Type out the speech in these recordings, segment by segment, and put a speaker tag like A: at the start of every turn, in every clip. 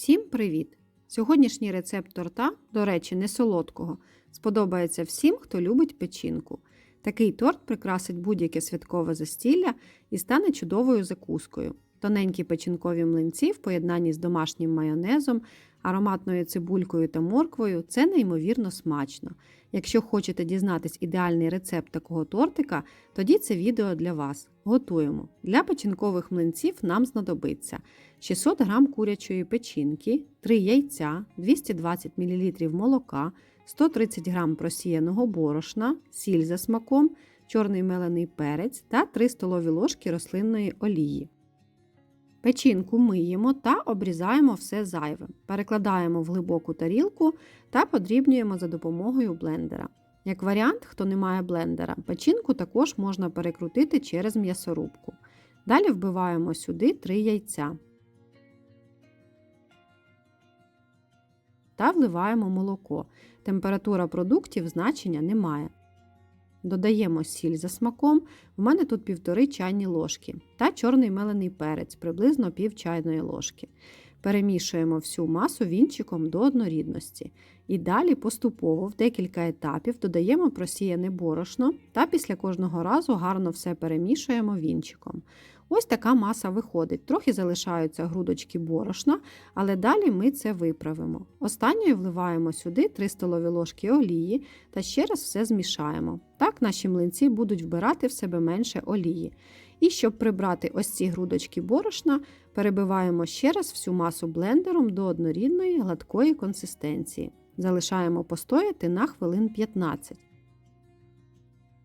A: Всім привіт! Сьогоднішній рецепт торта, до речі, не солодкого, сподобається всім, хто любить печінку. Такий торт прикрасить будь-яке святкове застілля і стане чудовою закускою. Тоненькі печінкові млинці в поєднанні з домашнім майонезом, ароматною цибулькою та морквою це неймовірно смачно. Якщо хочете дізнатись ідеальний рецепт такого тортика, тоді це відео для вас. Готуємо. Для печінкових млинців нам знадобиться 600 г курячої печінки, 3 яйця, 220 мл молока, 130 г просіяного борошна, сіль за смаком, чорний мелений перець та 3 столові ложки рослинної олії. Печінку миємо та обрізаємо все зайве. Перекладаємо в глибоку тарілку та подрібнюємо за допомогою блендера. Як варіант, хто не має блендера, печінку також можна перекрутити через м'ясорубку. Далі вбиваємо сюди 3 яйця та вливаємо молоко. Температура продуктів значення не має. Додаємо сіль за смаком, в мене тут 1,5 чайні ложки та чорний мелений перець, приблизно пів чайної ложки. Перемішуємо всю масу вінчиком до однорідності. І далі поступово в декілька етапів додаємо просіяне борошно та після кожного разу гарно все перемішуємо вінчиком. Ось така маса виходить. Трохи залишаються грудочки борошна, але далі ми це виправимо. Останньою вливаємо сюди 3 столові ложки олії та ще раз все змішаємо. Так наші млинці будуть вбирати в себе менше олії. І щоб прибрати ось ці грудочки борошна, перебиваємо ще раз всю масу блендером до однорідної гладкої консистенції. Залишаємо постояти на хвилин 15.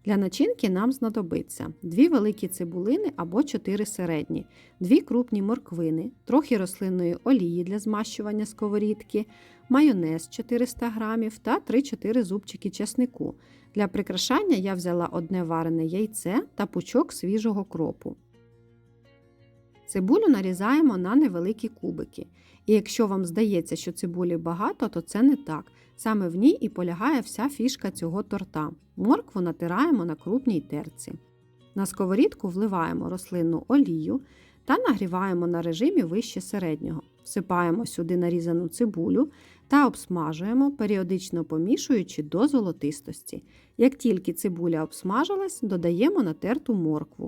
A: Для начинки нам знадобиться 2 великі цибулини або 4 середні, 2 крупні морквини, трохи рослинної олії для змащування сковорідки, майонез 400 г та 3-4 зубчики чеснику. Для прикрашання я взяла одне варене яйце та пучок свіжого кропу. Цибулю нарізаємо на невеликі кубики. І якщо вам здається, що цибулі багато, то це не так. Саме в ній і полягає вся фішка цього торта. Моркву натираємо на крупній терці. На сковорідку вливаємо рослинну олію та нагріваємо на режимі вище середнього. Всипаємо сюди нарізану цибулю та обсмажуємо, періодично помішуючи до золотистості. Як тільки цибуля обсмажилась, додаємо натерту моркву.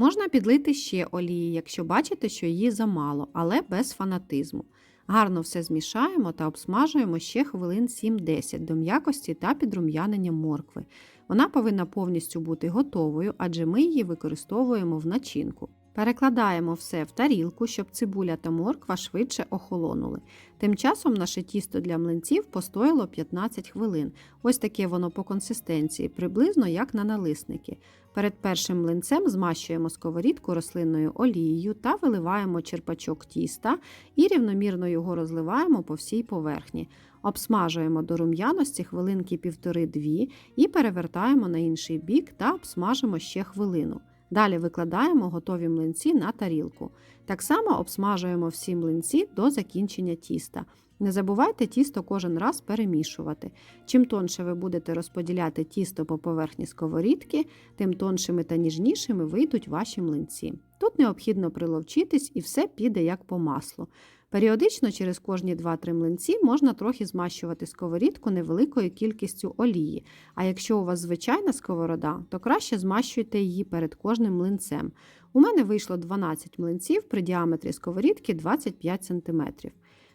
A: Можна підлити ще олії, якщо бачите, що її замало, але без фанатизму. Гарно все змішаємо та обсмажуємо ще хвилин 7-10 до м'якості та підрум'янення моркви. Вона повинна повністю бути готовою, адже ми її використовуємо в начинку. Перекладаємо все в тарілку, щоб цибуля та морква швидше охолонули. Тим часом наше тісто для млинців постояло 15 хвилин. Ось таке воно по консистенції, приблизно як на налисники. Перед першим млинцем змащуємо сковорідку рослинною олією та виливаємо черпачок тіста і рівномірно його розливаємо по всій поверхні. Обсмажуємо до рум'яності хвилинки півтори-дві і перевертаємо на інший бік та обсмажимо ще хвилину. Далі викладаємо готові млинці на тарілку. Так само обсмажуємо всі млинці до закінчення тіста. Не забувайте тісто кожен раз перемішувати. Чим тонше ви будете розподіляти тісто по поверхні сковорідки, тим тоншими та ніжнішими вийдуть ваші млинці. Тут необхідно приловчитись і все піде як по маслу. Періодично через кожні 2-3 млинці можна трохи змащувати сковорідку невеликою кількістю олії. А якщо у вас звичайна сковорода, то краще змащуйте її перед кожним млинцем. У мене вийшло 12 млинців при діаметрі сковорідки 25 см.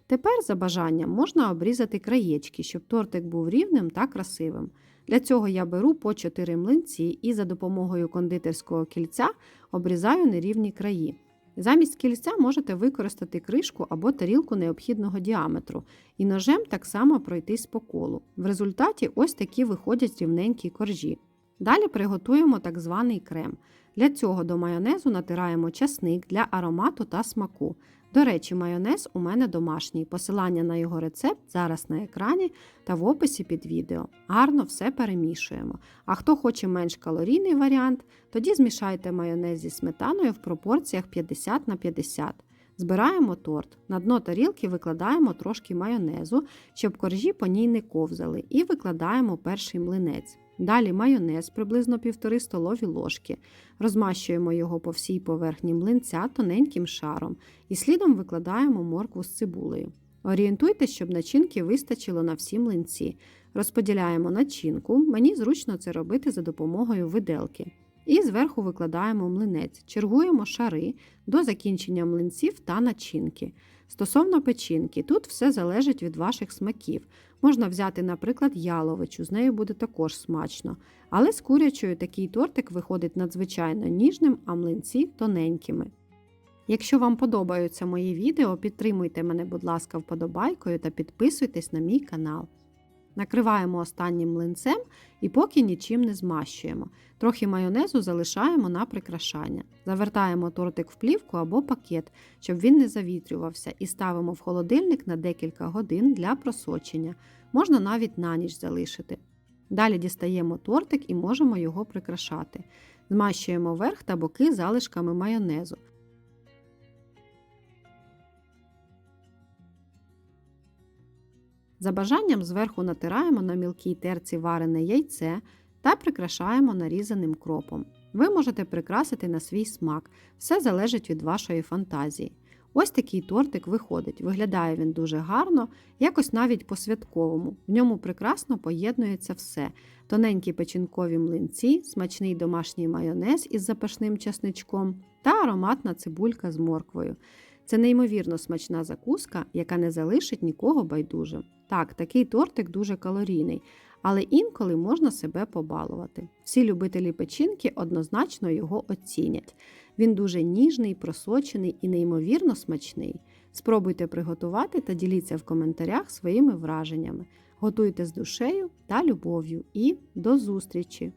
A: Тепер, за бажанням, можна обрізати краєчки, щоб тортик був рівним та красивим. Для цього я беру по 4 млинці і за допомогою кондитерського кільця обрізаю нерівні краї. Замість кільця можете використати кришку або тарілку необхідного діаметру і ножем так само пройтись по колу. В результаті ось такі виходять рівненькі коржі. Далі приготуємо так званий крем. Для цього до майонезу натираємо часник для аромату та смаку. До речі, майонез у мене домашній. Посилання на його рецепт зараз на екрані та в описі під відео. Гарно все перемішуємо. А хто хоче менш калорійний варіант, тоді змішайте майонез зі сметаною в пропорціях 50 на 50. Збираємо торт. На дно тарілки викладаємо трошки майонезу, щоб коржі по ній не ковзали, і викладаємо перший млинець. Далі майонез приблизно 1,5 столові ложки. Розмащуємо його по всій поверхні млинця тоненьким шаром і слідом викладаємо моркву з цибулею. Орієнтуйтесь, щоб начинки вистачило на всі млинці. Розподіляємо начинку, мені зручно це робити за допомогою виделки. І зверху викладаємо млинець, чергуємо шари до закінчення млинців та начинки. Стосовно печінки, тут все залежить від ваших смаків. Можна взяти, наприклад, яловичу, з нею буде також смачно. Але з курячою такий тортик виходить надзвичайно ніжним, а млинці тоненькими. Якщо вам подобаються мої відео, підтримуйте мене, будь ласка, вподобайкою та підписуйтесь на мій канал. Накриваємо останнім млинцем і поки нічим не змащуємо. Трохи майонезу залишаємо на прикрашання. Завертаємо тортик в плівку або пакет, щоб він не завітрювався, і ставимо в холодильник на декілька годин для просочення. Можна навіть на ніч залишити. Далі дістаємо тортик і можемо його прикрашати. Змащуємо верх та боки залишками майонезу. За бажанням зверху натираємо на мілкій терці варене яйце та прикрашаємо нарізаним кропом. Ви можете прикрасити на свій смак, все залежить від вашої фантазії. Ось такий тортик виходить. Виглядає він дуже гарно, якось навіть по-святковому. В ньому прекрасно поєднується все: тоненькі печінкові млинці, смачний домашній майонез із запашним часничком та ароматна цибулька з морквою. Це неймовірно смачна закуска, яка не залишить нікого байдужим. Так, такий тортик дуже калорійний, але інколи можна себе побалувати. Всі любителі печінки однозначно його оцінять. Він дуже ніжний, просочений і неймовірно смачний. Спробуйте приготувати та діліться в коментарях своїми враженнями. Готуйте з душею та любов'ю і до зустрічі!